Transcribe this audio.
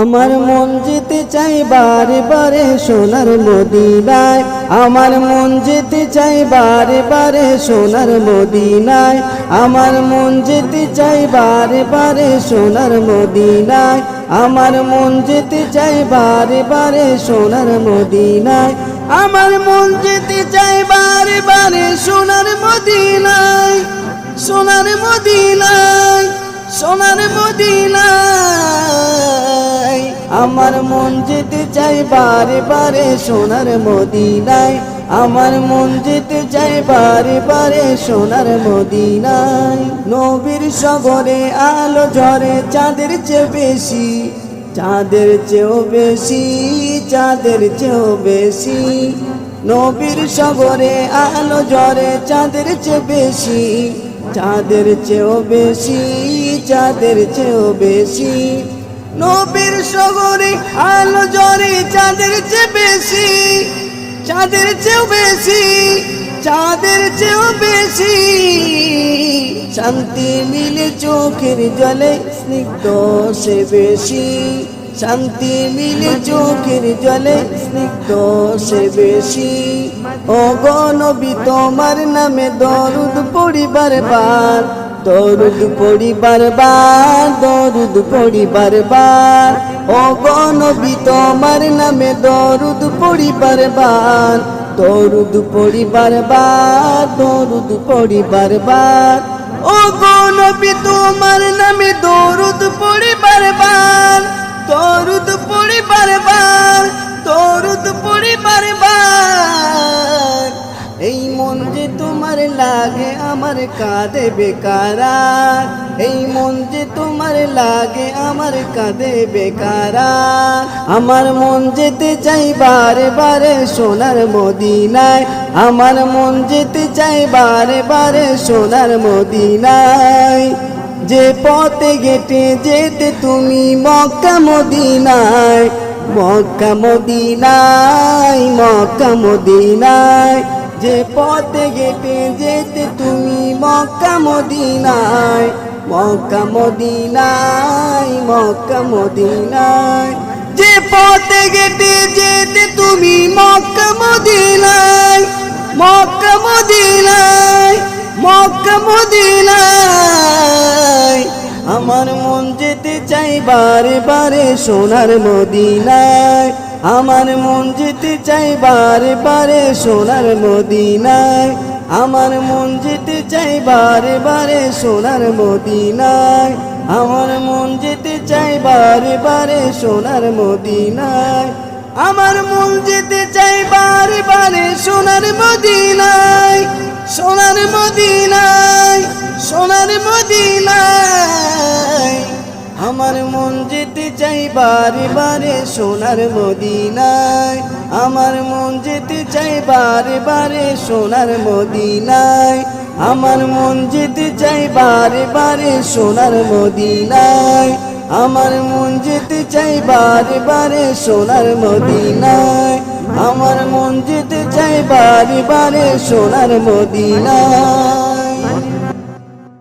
আমার মন যেতে চাই বারে বারে সোনার মদিনায়। আমার মন যেতে চাই বারে বারে সোনার মদিনায়। আমার মন যেতে চাই বারে বারে সোনার মদিনায়। আমার মন যেতে চাই বারে বারে সোনার মদিনায়। আমার মন যেতে চাই বারে বারে সোনার মদিনায়। সোনার মদিনায় সোনার মদিনায়। আমার মন যেতে চাই বারে বারে সোনার মদিনায়। আমার মন যেতে চাই বারে বারে সোনার মদিনায়। নবীর সগরে আলো ঝরে চাঁদের চেয়ে বেশি, চাঁদের চেয়েও বেশি, চাঁদের চেয়েও বেশি। নবীর সগরে আলো ঝরে চাঁদের চেয়ে বেশি, চাঁদের চেয়েও বেশি, চাঁদের চেয়েও বেশি। নবীর সগরে আলো ঝরে চাঁদের চেয়ে বেশি, চাঁদের চেয়েও বেশি, চাঁদের চেয়েও বেশি। শান্তি মিলে চোখের জলে স্নিগ্ধ সে বেশি, শান্তি মিলে চোখের জলে স্নিগ্ধ সে বেশি। ও গনবি তোমার নামে দরুদ পড়িবার বার দরুদ পড়িবার বার দরুদ পড়িবার বার ও গনবি তোমার নামে দরুদ পড়িবার বার দরুদ পড়িবার বার দরুদ পড়িবার বার ও গনবি তোমার নামে দরুদ লাগে আমার কাঁদে বেকারা এই মন যে তোমার লাগে আমার কাঁদে বেকারা আমার মন যেতে চাই বারে বারে সোনার মদিনায়। আমার মন যেতে চাই বারে বারে সোনার মদিনায়। যে পথে গেটে যেতে তুমি মক্কা মদিনায়। মক্কা মদিনায় মক্কা মদিনায়। যে পথে গেটে যেতে তুমি মক্কা মদিনায় মক্কা মদিনায় মক্কা মদিনায়। যে পথে গেটে যেতে তুমি মক্কা মদিনায় মক্কা মদিনায় মক্কা মদিনায়। আমার মন যেতে চাই বারে বারে সোনার মদিনায়। আমার মন যেতে চাই বারে বারে সোনার মদিনায়। আমার মন যেতে চাই বারে বারে সোনার মদিনায়। আমার মন যেতে চাই বারে বারে সোনার মদিনায়। আমার মন যেতে চাই বারে বারে সোনার মদিনায়। সোনার মদিনায় সোনার মদিনায়। আমার মন চাই বারে বারে সোনার মদিনায়, আমার মন যেতে চাই বারে বারে সোনার মদিনায়, আমার মন যেতে চাই বারে বারে সোনার মদিনায়, আমার মন যেতে চাই বারে বারে সোনার মদিনায়, আমার মন যেতে চাই বারে বারে সোনার মদিনায়।